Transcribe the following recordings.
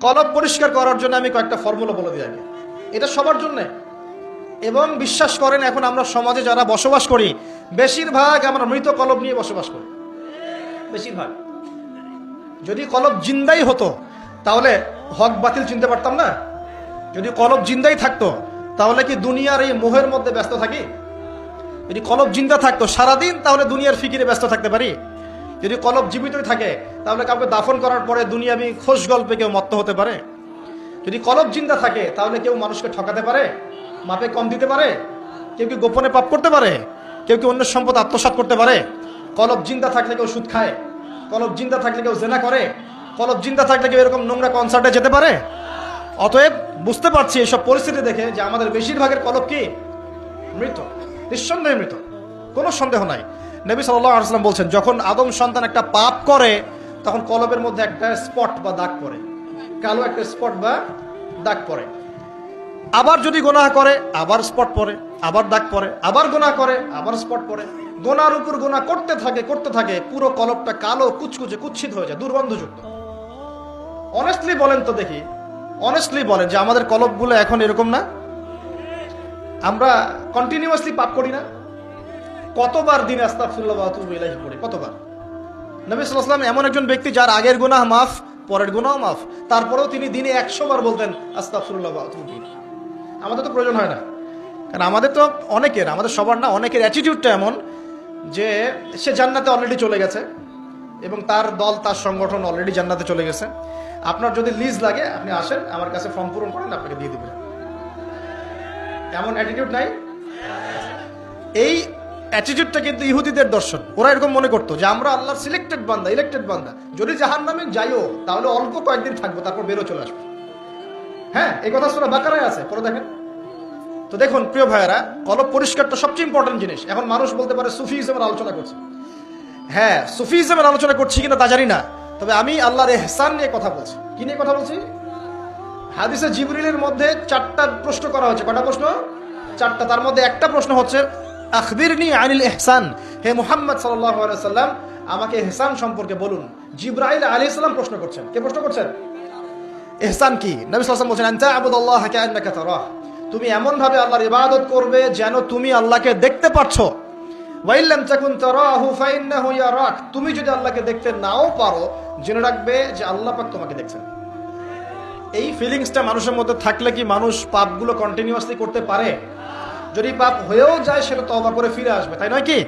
কলব পরিষ্কার করার জন্য আমি কয়েকটা ফর্মুলা বলে দিই আগে। এটা সবার জন্য। এবং বিশ্বাস করেন, এখন আমরা সমাজে যারা বসবাস করি, বেশিরভাগ আমরা মৃত কলব নিয়ে বসবাস করি। বেশিরভাগ। যদি কলব জিন্দাই হতো, তাহলে হক বাতিল চিনতে পারতাম না। যদি কলব জিন্দাই থাকতো, তাহলে কি দুনিয়ার এই মোহের মধ্যে ব্যস্ত থাকি? যদি কলব জিন্দা থাকতো সারাদিন, তাহলে দুনিয়ার ফিকিরে ব্যস্ত থাকতে পারি। যদি কলব জীবিতই থাকে তাহলে কাউকে দাফন করার পরে দুনিয়াবি খোশ গল্পে কেউ মত্ত হতে পারে? যদি কলব জিন্দা থাকে, তাহলে কেউ মানুষকে ঠকাতে পারে? মাপে কম দিতে পারে? কেউ কি গোপনে পাপ করতে পারে? কেউ কি অন্য সম্পদ আত্মসাৎ করতে পারে? কলব জিন্দা থাকলে কেউ সুদ খায়। কলব জিন্দা থাকলে কেউ জেনা করে। কলব জিন্দা থাকলে কেউ এরকম নোংরা কনসার্টে যেতে পারে? অতএব বুঝতে পারছি এসব পরিস্থিতি দেখে যে আমাদের বেশিরভাগের কলব কি? মৃত। নিঃসন্দেহে মৃত। কোনো সন্দেহ নাই। নবী সাল্লাম বলছেন, যখন আদম সন্তান একটা পাপ করে তখন কলবের মধ্যে একটা স্পট বা দাগ পড়ে। কালো একটা স্পট বা দাগ পড়ে। আবার যদি গোনাহ করে, আবার স্পট পড়ে, আবার দাগ পড়ে, আবার গোনা করে, আবার স্পট পড়ে। গোনার উপর গোনা করতে থাকে করতে থাকে, পুরো কলবটা কালো, কুচকুচে, কুচ্ছিত হয়ে যায়, দুর্গন্ধযুক্ত। অনেস্টলি বলেন তো দেখি অনেস্টলি বলেন যে আমাদের কলবগুলো এখন এরকম না? আমরা কন্টিনিউয়াসলি পাপ করি না? কতবার দিন ইলাইহি পড়ি, কতবার? নবী ওয়াসাল্লাম এমন একজন ব্যক্তি যার আগের গুনাহ মাফ, পরের গুনাহ মাফ। তারপরেও তিনি দিনে 100 বার বলতেন ইলাইহি। আমাদের তো প্রয়োজন হয় না। কারণ আমাদের তো অনেকের, আমাদের সবার না অনেকের অ্যাটিটিউডটা এমন যে সে জান্নাতে অলরেডি চলে গেছে এবং তার দল, তার সংগঠন অলরেডি জান্নাতে চলে গেছে। আপনার যদি লিজ লাগে, আপনি আসেন, আমার কাছে ফর্ম পূরণ করেন, আপনাকে দিয়ে দেবেন। এমন অ্যাটিটিউড নাই? এই অ্যাটিটিউডটা কিন্তু ইহুদিদের দর্শন। ওরা এরকম মনে করতো যে, আমরা আল্লাহর সিলেক্টেড বান্দা ইলেক্টেড বান্দা। যদি জাহান নামে যাইও, তাহলে অল্প কয়েকদিন থাকব, তারপর বেরো চলে আসব। হ্যাঁ এই কথা শোনা বাকারায় আছে পরে দেখেন। তো দেখুন, প্রিয় ভাইয়েরা, কলব পরিষ্কারটা সবচেয়ে ইম্পর্টেন্ট জিনিস। এখন মানুষ বলতে পারে সুফিজমের আলোচনা করছে। হ্যাঁ সুফিজমের আলোচনা করছি কিনা তা জানি না, তবে আমি আল্লাহর এহসান নিয়ে কথা বলছি। কি নিয়ে কথা বলছি? হাদিসে জিবরিলের মধ্যে চারটা প্রশ্ন করা হয়েছে। কটা প্রশ্ন? চারটা। তার মধ্যে একটা প্রশ্ন হচ্ছে আখবিরনি আনিল এহসান হে মুহাম্মদ সাল্লাল্লাহু সাল্লাম আমাকে এহসান সম্পর্কে বলুন। জিব্রাইল আলাইহিস সালাম প্রশ্ন করছেন। কে প্রশ্ন করছেন? এহসান কি? নবী ওয়াসাল্লাম বলছেন, আনতা আবুদাল্লাহ কাআন্নাকা তারাহ। তুমি এমন ভাবে আল্লাহর ইবাদত করবে যেন তুমি আল্লাহকে দেখতে পাচ্ছ ওয়াইল্লাম তাকুন তারাহু ফাইন্নাহু ইয়ারাক। তুমি যদি আল্লাহকে দেখতে নাও পারো, জেনে রাখবে যে আল্লাহ পাক তোমাকে দেখছেন। এই ফিলিংসটা মানুষের মধ্যে থাকলে কি মানুষ পাপগুলো কন্টিনিউয়াসলি করতে পারে? যদি পাপ হয়েও যায়, সেটা তবা করে ফিরে আসবে, তাই নয় কি?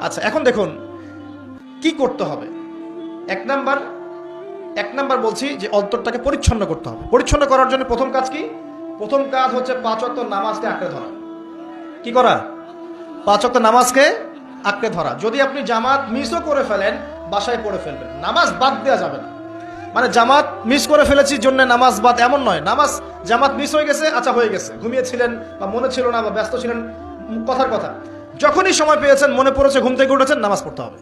আচ্ছা এখন দেখুন, কি করতে হবে? এক নাম্বার এক নাম্বার বলছি যে অন্তরটাকে পরিচ্ছন্ন করতে হবে। পরিচ্ছন্ন করার জন্য প্রথম কাজ কি? প্রথম কাজ হচ্ছে পাঁচ নামাজকে আঁকড়ে ধরা। কি করা? পাঁচ নামাজকে আঁকড়ে ধরা। যদি আপনি জামাত মিসও করে ফেলেন, বাসায় পড়ে ফেলবেন। নামাজ বাদ দেওয়া যাবে না। মানে জামাত মিস করে ফেলেছি জন্য নামাজ বাদ এমন নয়। নামাজ জামাত মিস হয়ে গেছে আচ্ছা হয়ে গেছে। ঘুমিয়েছিলেন বা মনে ছিল না বা ব্যস্ত ছিলেন, কথার কথা। যখনই সময় পেয়েছেন, মনে পড়েছে ঘুম থেকে উঠেছেন, নামাজ পড়তে হবে।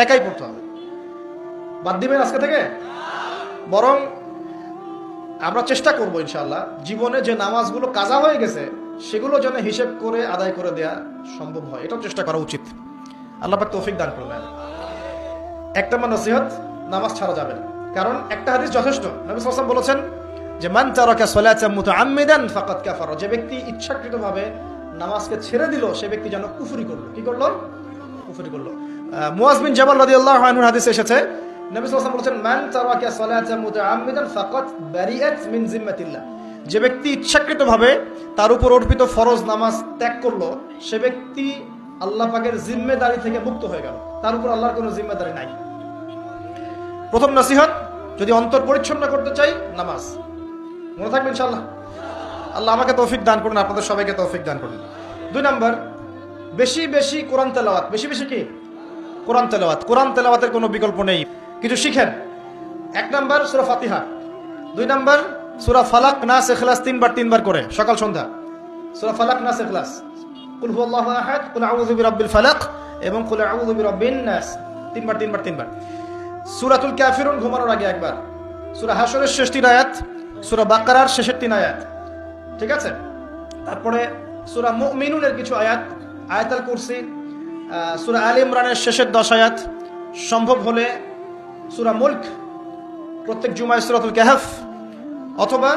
একাই পড়তে হবে। বাদ দিবেন আজকে থেকে? বরং আমরা চেষ্টা করব ইনশাল্লাহ জীবনে যে নামাজগুলো কাজা হয়ে গেছে, সেগুলো যেন হিসেব করে, আদায় করে দেয়া সম্ভব হয়। এটাও চেষ্টা করা উচিত। আল্লাহ তৌফিক দান করবেন একটা নসিহত, নামাজ ছাড়া যাবে না। কারণ একটা হাদিস যথেষ্ট। নবী সাল্লাল্লাহু বলেছেন যে মান তারকা তারাকা সালাতা মুতাআম্মিদান ফাকাদ কাফারা। যে ব্যক্তি ইচ্ছাকৃতভাবে নামাজকে ছেড়ে দিল সে ব্যক্তি যেন কুফরি করল। কি করল? কুফরি করল। আহ, মুয়াজ বিন জাবাল রাদিয়াল্লাহু আনহুর হাদিসে এসেছে নবী সাল্লাল্লাহু বলেছেন মান তারাকা সালাতা মুতাআম্মিদান ফাকাদ বারিআত মিন জিম্মাতিল্লাহ। যে ব্যক্তি ইচ্ছাকৃতভাবে তার উপর অর্পিত ফরজ নামাজ ত্যাগ করল সে ব্যক্তি আল্লাহ পাকের জিম্মেদারি থেকে মুক্ত হয়ে গেল। তার উপর আল্লাহর কোনো জিম্মেদারি নাই। প্রথম নসিহত, যদি অন্তর পরিচ্ছন্ন করতে চাই, নামাজ। মনে থাকবে ইনশাল্লাহ আল্লাহ আমাকে তৌফিক দান করুন, আপনাদের সবাইকে তৌফিক দান করুন। দুই নম্বর, বেশি বেশি কোরআন তেলাওয়াত। বেশি বেশি কি? কোরআন তেলাওয়াত। কোরআন তেলাওয়াতের কোনো বিকল্প নেই। কিছু শিখেন। এক নম্বর, সুরা ফাতিহা। দুই নম্বর, সুরা ফালাক, নাস এখলাস তিনবার তিনবার করে। সকাল, সন্ধ্যা। সুরা ফালাক, নাস এখলাস কুল আহাদ, কুল আউযু বিরাব্বিল ফালাক এবং কুল আউযু বিরাব্বিন নাস। তিনবার তিনবার তিনবার। সুরাতুল কাফিরুন ঘুমানোর আগে একবার। সুরা হাসরের শেষ তিন আয়াত, সুরা বাকারার শেষের তিন আয়াত। ঠিক আছে? তারপরে সুরা মুমিনুনের কিছু আয়াত, আয়াতাল কুরসি সুরা আল ইমরানের শেষের দশ আয়াত। সম্ভব হলে সুরা মুল্ক, প্রত্যেক জুমায় সুরাতুল কাহাফ, অথবা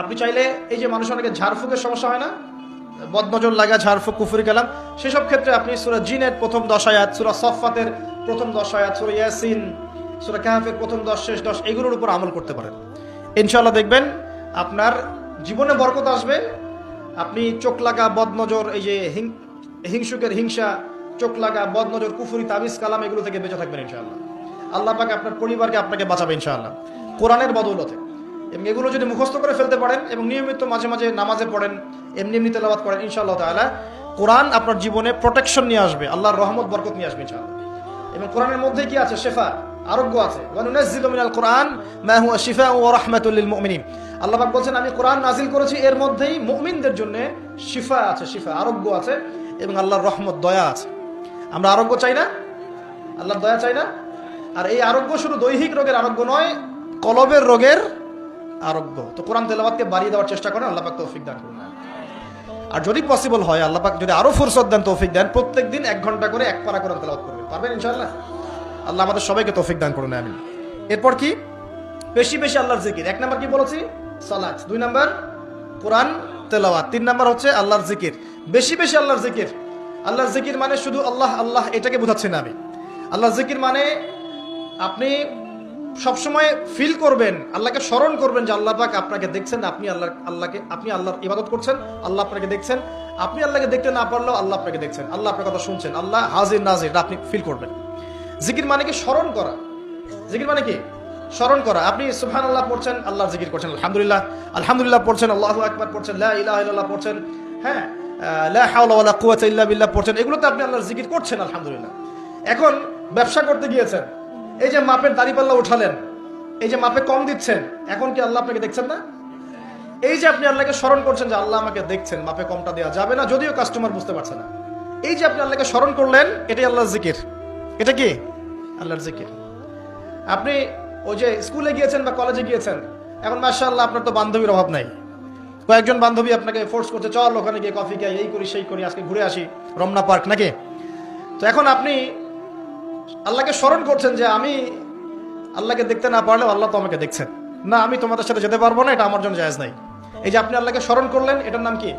আপনি চাইলে এই যে মানুষ অনেকে ঝাড়ফুকের সমস্যা হয় না? বদনজর লাগা, ঝাড়ফুক, কুফুরি কালাম, সেসব ক্ষেত্রে আপনি সুরা জিনের প্রথম দশ আয়াত, সুরা সফাতের প্রথম দশ আয়াত সুরা ইয়াসিন, সুরা কাহাফের প্রথম দশ, শেষ দশ, এগুলোর উপর আমল করতে পারেন। ইনশাল্লাহ দেখবেন আপনার জীবনে বরকত আসবে। আপনি চোখ লাগা বদনজর, এই যে হিংসুকের হিংসা, চোখ লাগা বদনজর, কুফুরি, তাবিজ, কালাম, এগুলো থেকে বেঁচে থাকবেন ইনশাআল্লাহ। আল্লাহ পাক আপনার পরিবারকে আপনাকে বাঁচাবে ইনশাআল্লাহ। কোরআনের বদৌলতে। এবং এগুলো যদি মুখস্থ করে ফেলতে পারেন এবং নিয়মিত মাঝে মাঝে নামাজে পড়েন, এমনি এমনি তেলাবাদ করেন, ইনশাআল্লাহ তাআলা কোরআন আপনার জীবনে প্রোটেকশন নিয়ে আসবে, আল্লাহর রহমত, বরকত নিয়ে আসবে ইনশাআল্লাহ। এবং কোরআনের মধ্যে কি আছে? শেফা, আরোগ্য আছে। মিনাল কোরআন মা হুয়া আল্লাহ পাক বলছেন, আমি কোরআন নাজিল করেছি, এর মধ্যেই মুমিনদের জন্য শিফা আছে, শিফা, আরোগ্য আছে এবং আল্লাহর রহমত, দয়া আছে। আমরা আরোগ্য চাই না? আল্লাহর দয়া চাই না? আর এই আরোগ্য শুধু দৈহিক রোগের আরোগ্য নয়, কলবের রোগের আরোগ্য। তো কোরআন তেলাওয়াতকে বাড়িয়ে দেওয়ার চেষ্টা করেন, আল্লাহ পাক তৌফিক দান করুন। আর যদি পসিবল হয়, আল্লাহ পাক যদি আরও ফুরসত দেন, তৌফিক দেন প্রত্যেক দিন এক ঘণ্টা করে, এক পারা কোরআন তেলাওয়াত করবেন পারবেন ইনশাল্লাহ আল্লাহ আমাদের সবাইকে তৌফিক দান করুন আমি এরপর কি? বেশি বেশি আল্লাহর জিকির। এক নাম্বার কি বলেছি? সালাত। দুই নাম্বার, কোরআন, তেলাওয়াত। তিন নাম্বার হচ্ছে আল্লাহর জিকির। বেশি বেশি আল্লাহর জিকির। আল্লাহর জিকির মানে শুধু আল্লাহ আল্লাহ, এটাকে বোঝাচ্ছি না আমি। আল্লাহর জিকির মানে আপনি সবসময় ফিল করবেন আল্লাহকে স্মরণ করবেন যে আল্লাহ পাক আপনাকে দেখছেন আপনি আল্লাহ আল্লাহকে আপনি আল্লাহর ইবাদত করছেন আল্লাহ আপনাকে দেখছেন। আপনি আল্লাহকে দেখতে না পারলেও আল্লাহ আপনাকে দেখছেন আল্লাহ আপনার কথা শুনছেন আল্লাহ হাজির নাজির আপনি ফিল করবেন। জিকির মানে কি স্মরণ করা? জিকির মানে কি? স্মরণ করা। আপনি সুবহান আল্লাহ পড়ছেন আল্লাহ জিকির করছেন আলহামদুলিল্লাহ আলহামদুলিল্লাহ পড়ছেন আল্লাহ আকবার পড়ছেন লা ইলাহা ইল্লাল্লাহ পড়ছেন হ্যাঁ আহ, লা হাওলা ওয়ালা কুওয়াতা ইল্লা বিল্লাহ পড়ছেন এগুলোতে আপনি আল্লাহর জিকির করছেন আলহামদুলিল্লাহ। এখন ব্যবসা করতে গিয়েছেন এই যে মাপের দাড়িপাল্লা উঠালেন, এই যে মাপে কম দিচ্ছেন, এখন কি আল্লাহ আপনাকে দেখছেন না? এই যে আপনি আল্লাহকে স্মরণ করছেন যে আল্লাহ আমাকে দেখছেন, মাপে কমটা দেওয়া যাবে না, যদিও কাস্টমার বুঝতে পারছে না। এই যে আপনি আল্লাহকে স্মরণ করলেন, এটাই আল্লাহর জিকির। এটা কি? আল্লাহর জিকির। আপনি ওই যে স্কুলে গিয়েছেন বা কলেজে গিয়েছেন, এখন মাশাআল্লাহ আপনার তো বান্ধবীর অভাব নাই। কয়েকজন বান্ধবী আপনাকে ফোর্স করতে চল ওখানে গিয়ে কফি খাই, এই করি, সেই করি, আজকে ঘুরে আসি, রমনা পার্ক নাকি? তো এখন আপনি আল্লাহকে স্মরণ করছেন যে আমি আল্লাহকে দেখতে না পারলেও আল্লাহ তো আমাকে দেখছেন। না, আমি তোমাদের সাথে যেতে পারব না, এটা আমার জন্য জায়জ নাই। এই যে আপনি আল্লাহকে স্মরণ করলেন, এটার নাম কি?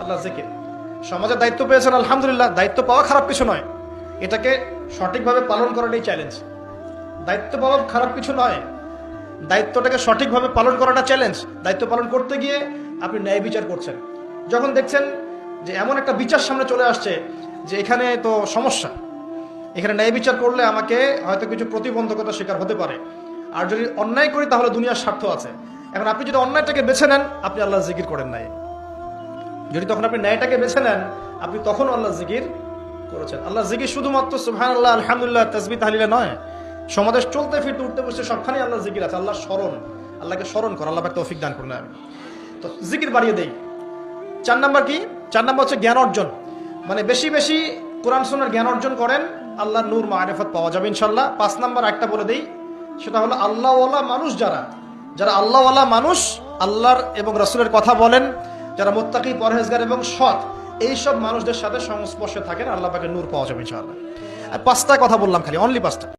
আল্লাহ জিকির। সমাজের দায়িত্ব পেয়েছেন, আলহামদুলিল্লাহ, দায়িত্ব পাওয়া খারাপ কিছু নয়। এটাকে সঠিকভাবে পালন করাটাই চ্যালেঞ্জ দায়িত্ব পাওয়া খারাপ কিছু নয়। দায়িত্বটাকে সঠিকভাবে পালন করাটা চ্যালেঞ্জ দায়িত্ব পালন করতে গিয়ে আপনি ন্যায় বিচার করছেন। যখন দেখছেন যে এমন একটা বিচার সামনে চলে আসছে যে এখানে তো সমস্যা এখানে ন্যায় বিচার করলে আমাকে হয়তো কিছু প্রতিবন্ধকতা শিকার হতে পারে। আর যদি অন্যায় করি তাহলে দুনিয়ার স্বার্থ আছে। এখন আপনি যদি অন্যায়টাকে বেছে নেন, আপনি আল্লাহ জিকির করেন নাই। যদি তখন আপনি ন্যায়টাকে বেছে নেন, আপনি তখন আল্লাহ জিকির করেছেন। আল্লাহ জিকির শুধুমাত্র সুহান আল্লাহ আলহামদুলিল্লাহ তসবি তাহলিলে নয়। সমাজের চলতে ফিরতে, উঠতে বসে সবখানেই আল্লাহ জিকির আছে। আল্লাহ স্মরণ, আল্লাহকে স্মরণ কর, আল্লাহ তৌফিক দান করুন আমি তো জিকির বাড়িয়ে দেই। চার নাম্বার কি? চার নাম্বার হচ্ছে জ্ঞান অর্জন। মানে বেশি বেশি কোরআন সোনার জ্ঞান অর্জন করেন আল্লাহ নূর মারেফত পাওয়া যাবে ইনশাল্লাহ পাঁচ নাম্বার একটা বলে দেই, সেটা হলো আল্লাহওয়ালা মানুষ যারা যারা আল্লাহওয়ালা মানুষ, আল্লাহর এবং রসুলের কথা বলেন, যারা মোত্তাকি, পরহেজগার এবং সৎ, এইসব মানুষদের সাথে সংস্পর্শে থাকেন, আল্লাহ পাকে নূর পাওয়া যাবে ইনশাআল্লাহ। আর পাঁচটা কথা বললাম খালি অনলি পাঁচটা।